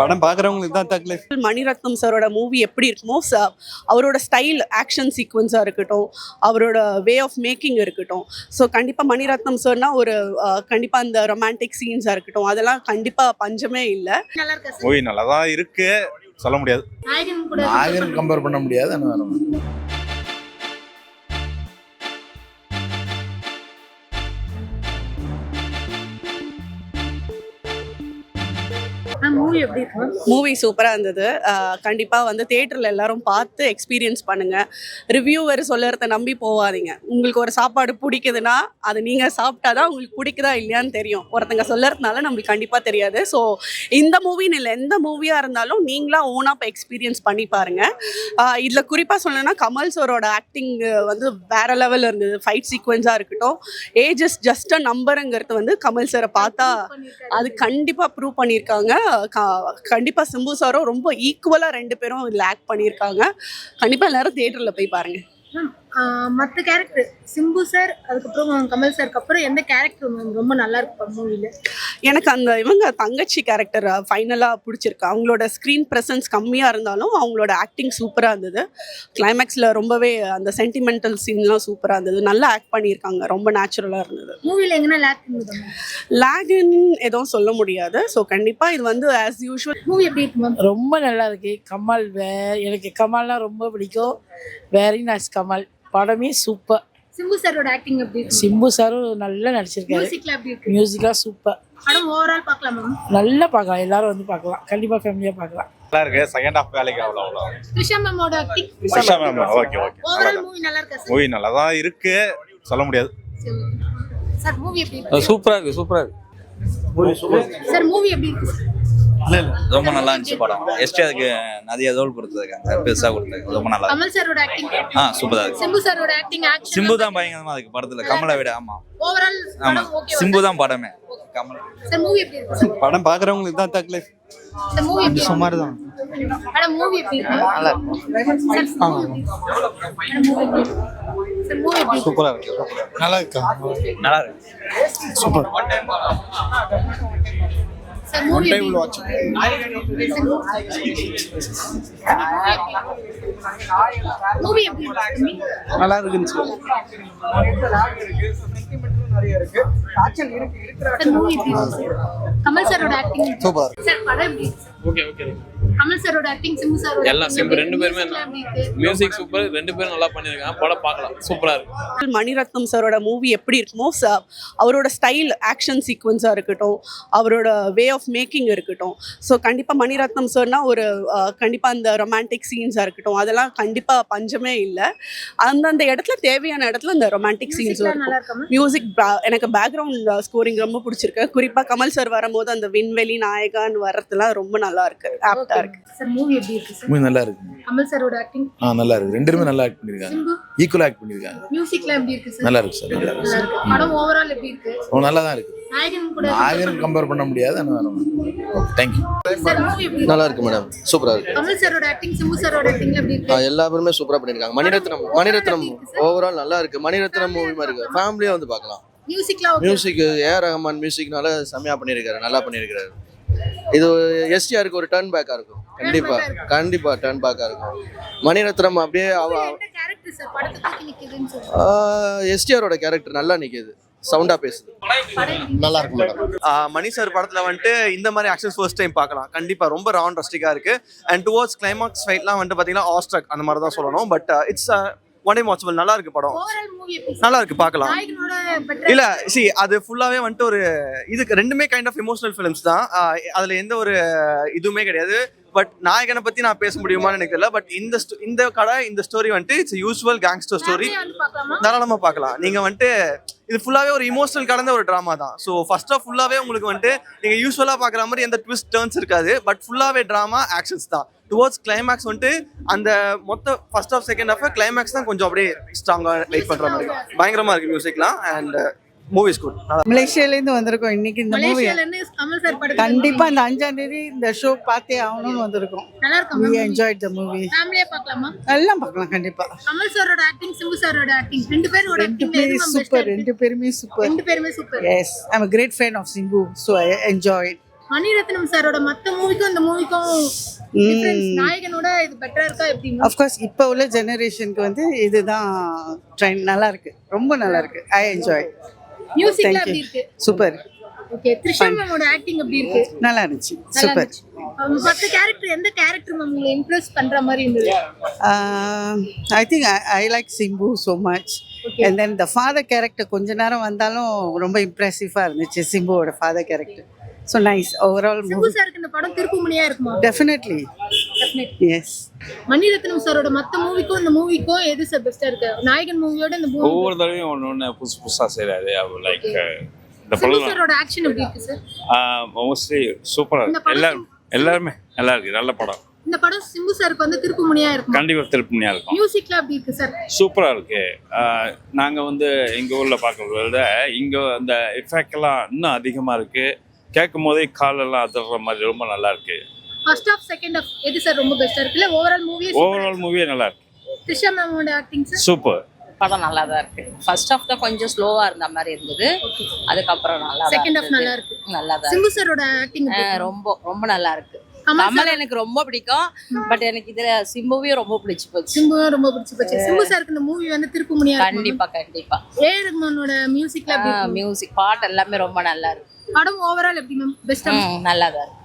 படம் பார்க்குறவங்களுக்கு தான் தக்கலை மணிரத்னம் சாரோட மூவி எப்படி இருக்குமோ அவரோட ஸ்டைல் ஆக்ஷன் சீக்வன்ஸாக இருக்கட்டும் அவரோட வே ஆஃப் மேக்கிங் இருக்கட்டும். ஸோ கண்டிப்பாக மணிரத்னம் சார்னா ஒரு கண்டிப்பாக அந்த ரொமான்டிக் சீன்ஸாக இருக்கட்டும். அதெல்லாம் கண்டிப்பாக பஞ்சமே இல்லை. மூவி நல்லா தான் இருக்கு. சொல்ல முடியாது. நாயகன் கம்பேர் பண்ண முடியாது மூவி எப்படி இருக்கும் மூவி சூப்பராக இருந்தது. கண்டிப்பாக வந்து தேட்டரில் எல்லாரும் பார்த்து எக்ஸ்பீரியன்ஸ் பண்ணுங்கள் ரிவ்யூவர் சொல்லறத நம்பி போகாதீங்க உங்களுக்கு ஒரு சாப்பாடு பிடிக்குதுன்னா அது நீங்கள் சாப்பிட்டா தான் உங்களுக்கு பிடிக்குதா இல்லையான்னு தெரியும். ஒருத்தங்க சொல்லறதுனால நம்மளுக்கு கண்டிப்பாக தெரியாது. ஸோ இந்த மூவின்னு இல்லை எந்த மூவியாக இருந்தாலும் நீங்களா ஓனாக இப்போ எக்ஸ்பீரியன்ஸ் பண்ணி பாருங்கள் இதில் குறிப்பாக சொல்லணும்னா கமல் சாரோட ஆக்டிங் வந்து வேற லெவலில் இருந்தது. ஃபைட் சீக்வன்ஸாக இருக்கட்டும் ஏஜஸ் ஜஸ்ட் அ நம்பருங்கிறது வந்து கமல் சாரை பார்த்தா அது கண்டிப்பாக ப்ரூவ் பண்ணியிருக்காங்க. கண்டிப்பாக கண்டிப்பா சிம்பு சாரும் ரொம்ப ஈக்குவலா ரெண்டு பேரும் இதில் ஆக்ட் பண்ணியிருக்காங்க. கண்டிப்பா எல்லாரும் தியேட்டர்ல போய் பாருங்க. மற்ற கேரக்டர் சிம்பு சார் அதுக்கப்புறம் கமல் சாருக்கு அப்புறம் எந்த கேரக்டர் ரொம்ப நல்லா இருக்கு மூவியில் எனக்கு அந்த இவங்க தங்கச்சி கேரக்டர் ஃபைனலாக பிடிச்சிருக்கு. அவங்களோட ஸ்க்ரீன் ப்ரெசன்ஸ் கம்மியாக இருந்தாலும் அவங்களோட ஆக்டிங் சூப்பராக இருந்தது. கிளைமேக்ஸில் ரொம்பவே அந்த சென்டிமெண்டல் சீன்லாம் சூப்பராக இருந்தது. நல்லா ஆக்ட் பண்ணியிருக்காங்க. ரொம்ப நேச்சுரலாக இருந்தது. மூவில எங்கன்னா லேக் லேகுன்னு எதுவும் சொல்ல முடியாது. ஸோ கண்டிப்பாக இது வந்து ஆஸ் யூஷுவல் மூவி எப்படி இருக்கு ரொம்ப நல்லா இருக்கு. கமல் வே எனக்கு கமல்னா ரொம்ப பிடிக்கும். Very nice Kamal. படமே சூப்பர் சிம்பு சாரோட ஆக்டிங் எப்படி இருக்கு? சிம்பு சாரும் நல்லா நடிச்சிருக்காரு. மியூசிக்ல எப்படி இருக்கு? மியூசிக்லாம் சூப்பர் படம் ஓவரால் பார்க்கலாம்? நல்லா பார்க்கலாம். எல்லாரும் வந்து பார்க்கலாம். கண்டிப்பாக ஃபேமிலியாக பார்க்கலாம். நல்லா இருக்கு. செகண்ட் ஹாஃப் வேலைக்கு அவ்வளோ அவ்வளோ த்ரிஷா மேமோட ஆக்டிங் வருஷா ma'am okay okay. Overall movie நல்லா இருக்கா. மூவி நல்லா தான் இருக்கு. சொல்ல முடியாது. சார் மூவி எப்படி இருக்கு? சூப்பராக இருக்கு சூப்பராக இருக்கு. சார் மூவி எப்படி இருக்கு? ரொம்ப நல்லா இருந்துச்சு படம். எஸ்டி அதுக்கு நிறைய ரோல் கொடுத்துருக்காங்க. பெருசா கொடுத்துருக்காங்க. ரொம்ப நல்லா கமல் சாரோட ஆக்டிங் ஆ சூப்பரா இருக்கு. சிம்பு சாரோட ஆக்டிங் சிம்பு தான் பயங்கரமா இருக்கு படத்துல. கமலை விட ஆமா. ஓவரால் ஆமா. சிம்பு தான் படமே. கமல். சார் மூவி எப்படி இருக்கு? படம் பார்க்குறவங்களுக்கு தான் தக்கலை சார் மூவி எப்படி சுமார் தான். மேடம் மூவி எப்படி இருக்கு? நல்லா இருக்கு. மூவி இருக்கு? சூப்பராக இருக்கு. நல்லா இருக்கா. நல்லா இருக்கு. சூப்பர். மூவி எப்படி இருக்கு நல்லா இருக்குன்னு சொல்லு. சார் மூவி எப்படி இருக்கு? கமல் சாரோட ஆக்டிங் சூப்பர் சார் படம் எப்படி இருக்கு ஓகே ஓகே கமல் சாரோட ஆக்டிங் சிம்பு சாரோட எல்லாம் சிம்பு ரெண்டு பேருமே மியூசிக் சூப்பர் ரெண்டு பேரும் நல்லா பண்ணியிருக்காங்க. படம் பார்க்கலாம். சூப்பரா இருக்கு. மணிரத்னம் சாரோட மூவி எப்படி இருக்குமோ அவரோட ஸ்டைல் ஆக்ஷன் சீக்வன்ஸாக இருக்கட்டும் அவரோட வே ஆஃப் மேக்கிங் இருக்கட்டும். ஸோ கண்டிப்பாக மணிரத்னம் சார்னா ஒரு கண்டிப்பாக அந்த ரொமான்டிக் சீன்ஸாக இருக்கட்டும். அதெல்லாம் கண்டிப்பாக பஞ்சமே இல்லை. அந்தந்த இடத்துல தேவையான இடத்துல அந்த ரொமான்டிக் இருக்கா மியூசிக் எனக்கு பேக்ரவுண்ட் ஸ்கோரிங் ரொம்ப பிடிச்சிருக்கு. குறிப்பாக கமல் சார் வரும்போது அந்த விண்வெளி நாயகான்னு வர்றதுலாம் ரொம்ப நல்லா இருக்கு. ஆப்டா இருக்கு சார் மூவி எப்படி இருக்கு சார் மூவி நல்லா இருக்கு. கமல் சாரோட ஆக்டிங் ஆ நல்லா இருக்கு. ரெண்டு பேருமே நல்லா ஆக்ட் பண்ணியிருக்காங்க சிம்பு? ஈக்குவலாக ஆக்ட் பண்ணியிருக்காங்க மியூசிக்லாம் எப்படி இருக்கு சார் நல்லா இருக்கு சார் நல்லா இருக்கு. படம் ஓவரால் எப்படி இருக்கு? ஓ நல்லா தான் இருக்கு. நாயகன் கூட நாகர் கம்பேர் பண்ண முடியாது ஆனால் ஓகே தேங்க்யூ சார் மூவி எப்படி இருக்கு? நல்லா இருக்கு மேடம் சூப்பரா இருக்கு. கமல் சாரோட ஆக்டிங் சிம்பு சாரோட ஆக்டிங் எப்படி இருக்கு? ஆ, எல்லா பேருமே சூப்பரா பண்ணிருக்காங்க. மணிரத்னம் மணிரத்னம் ஓவரால் நல்லா இருக்கு. மணிரத்னம் மூவி மாதிரி இருக்கு. ஃபேமிலியா வந்து பார்க்கலாம். மியூசிக் ஏஆர் ரஹ்மான் மியூசிக்னால செம்மையா பண்ணியிருக்காரு நல்லா பண்ணியிருக்காரு இது எஸ்டிஆருக்கு ஒரு டர்ன் பேக்கா இருக்கும். கண்டிப்பா. கண்டிப்பா டர்ன் பேக்கா இருக்கும். மணிரத்னம் அப்படியே அவ எஸ்டிஆரோட கேரக்டர் நல்லா நிக்குது. சவுண்டா பேசுது. நல்லா இருக்கு மேடம் மணி சார் படத்துல வந்துட்டு இந்த மாதிரி ஆக்ஷன்ஸ் ஃபர்ஸ்ட் டைம் பார்க்கலாம். கண்டிப்பா ரொம்ப ரவுண்ட் ரஸ்டிக்கா இருக்கு. அண்ட் டுவர்ட்ஸ் கிளைமாக்ஸ் ஃபைட்லாம் வந்துட்டு பாத்தீங்கன்னா ஆஸ்ட்ரக் அந்த மாதிரி தான் சொல்லணும் but it's one time watchable நல்லா இருக்கு படம் நல்லா இருக்கு பார்க்கலாம். இல்ல சி அது ஃபுல்லாவே வந்துட்டு ஒரு இதுக்கு ரெண்டுமே கைண்ட் ஆஃப் எமோஷனல் ஃபிலிம்ஸ் தான். அதுல எந்த ஒரு இதுவுமே கிடையாது. பட் நாயகனை பத்தி நான் பேச முடியுமான்னு எனக்கு தெரியல. பட் இந்த இந்த கடை இந்த ஸ்டோரி வந்துட்டு இட்ஸ் யூஸ்வல் கேங்ஸ்டர் ஸ்டோரி தாராளமா பார்க்கலாம். நீங்க வந்துட்டு இது ஃபுல்லாவே ஒரு இமோஷனல் கடந்த ஒரு ட்ராமா தான். ஸோ ஃபர்ஸ்ட் ஆஃப் ஃபுல்லாவே உங்களுக்கு வந்துட்டு நீங்க யூஸ்வலா பார்க்குற மாதிரி எந்த ட்விஸ்ட் டர்ன்ஸ் இருக்காது. பட் ஃபுல்லாவே ட்ராமா ஆக்ஷன்ஸ் தான். டுவர்ட்ஸ் கிளைமேக்ஸ் வந்துட்டு அந்த மொத்த first half second half climax தான் கொஞ்சம் அப்படியே ஸ்ட்ராங்கா வெயிட் பண்ற மாதிரி. பயங்கரமா இருக்கு மியூசிக்லாம் அண்ட் மூவிஸ் குட் மலேசியாலேருந்து வந்திருக்கோம். இன்னைக்கு இந்த மூவி மலேசியால இருந்து கமல் சார் கண்டிப்பா இந்த அஞ்சாம் தேதி இந்த ஷோ பார்த்தே ஆகணும்னு வந்திருக்கோம். நல்லா இருக்கா we enjoyed the movie. ஃபேமிலியா பார்க்கலாமா? எல்லாம் பார்க்கலாம் கண்டிப்பா. கமல் சாரோட ஆக்டிங் சிம்பு சாரோட ஆக்டிங் ரெண்டு பேரோட ரெண்டு பேரும் சூப்பர் ரெண்டு பேருமே சூப்பர் ரெண்டு பேருமே super yes I'm a great fan of Simbu so I enjoyed. Mani Ratnam சாரோட மத்த மூவிக்கும் இந்த மூவிக்கும் நாயகனோட இது பெட்டரா இருக்கா எப்படி இப்போ உள்ள ஜெனரேஷனுக்கு வந்து இதுதான் ட்ரெண்ட் நல்லா இருக்கு. ரொம்ப நல்லா இருக்கு. ஐ என்ஜாய் மியூசிக்ல you. இருக்கு. சூப்பர் ஓகே த்ரிஷா மேமோட ஆக்டிங் எப்படி இருக்கு? நல்லா இருந்துச்சு. சூப்பர் மத்த கேரக்டர் எந்த கேரக்டர் மேம் உங்களை இம்ப்ரெஸ் பண்ற மாதிரி இருந்தது? I think I like Simbu so much and then the father character கொஞ்ச நேரம் வந்தாலும் ரொம்ப இம்ப்ரெசிவாக இருந்துச்சு சிம்புவோட father character so nice overall Simbu சாருக்கு இந்த படம் திருப்புமுனையா இருக்குமா? Definitely Definitely. எஸ் மணிரத்னம் சாரோட மத்த மூவிக்கும் இந்த மூவிக்கும் எது சார் பெஸ்டா இருக்கு? நாயகன் மூவியோட இந்த மூவி ஒவ்வொரு தடவையும் ஒன்று ஒன்று புதுசு புதுசாக செய்கிறாரு லைக் இந்த படம் சாரோட ஆக்ஷன் எப்படி இருக்கு சார் மோஸ்ட்லி சூப்பராக எல்லாரும் எல்லாருமே நல்லா இருக்கு. நல்ல படம். இந்த படம் சிம்பு சாருக்கு வந்து திருப்புமுனையா இருக்கும். கண்டிப்பாக திருப்பணியாக இருக்கும். மியூசிக்ல எப்படி இருக்கு சார் சூப்பராக இருக்கு. நாங்கள் வந்து எங்கள் ஊரில் பார்க்கறத விட இங்கே அந்த எஃபெக்ட்லாம் இன்னும் அதிகமாக இருக்கு. கேட்கும் போதே காலெல்லாம் அதிர்ற மாதிரி ரொம்ப நல்லா இருக்கு. ஃபர்ஸ்ட் ஆஃப் செகண்ட் ஆஃப் எது சார் ரொம்ப பெஸ்டா இருக்கு? இல்ல ஓவரால் மூவியே ஓவரால் மூவியே நல்லா இருக்கு. த்ரிஷா மேமோட ஆக்டிங் சார் சூப்பர் படம் நல்லா தான் இருக்கு. ஃபர்ஸ்ட் ஹாஃப் தான் கொஞ்சம் ஸ்லோவா இருந்த மாதிரி இருந்தது. அதுக்கப்புறம் நல்லா செகண்ட் ஆஃப். நல்லா இருக்கு. நல்லா தான் சிம்பு சாரோட ஆக்டிங். ரொம்ப ரொம்ப நல்லா இருக்கு. கமல் எனக்கு ரொம்ப பிடிக்கும். பட் எனக்கு இதுல சிம்புவையும் ரொம்ப பிடிச்சு போச்சு. சிம்புவும் ரொம்ப பிடிச்சு போச்சு. சிம்பு சாருக்கு இந்த மூவி வந்து திருப்புமுனையா இருக்கும் கண்டிப்பா கண்டிப்பா. ஏ ரஹ்மானோட மியூசிக்ல மியூசிக் பாட்டு எல்லாமே ரொம்ப நல்லா இருக்கு. படம் ஓவரால் எப்படி மேம் பெஸ்டா நல்லா தான் இருக்கு.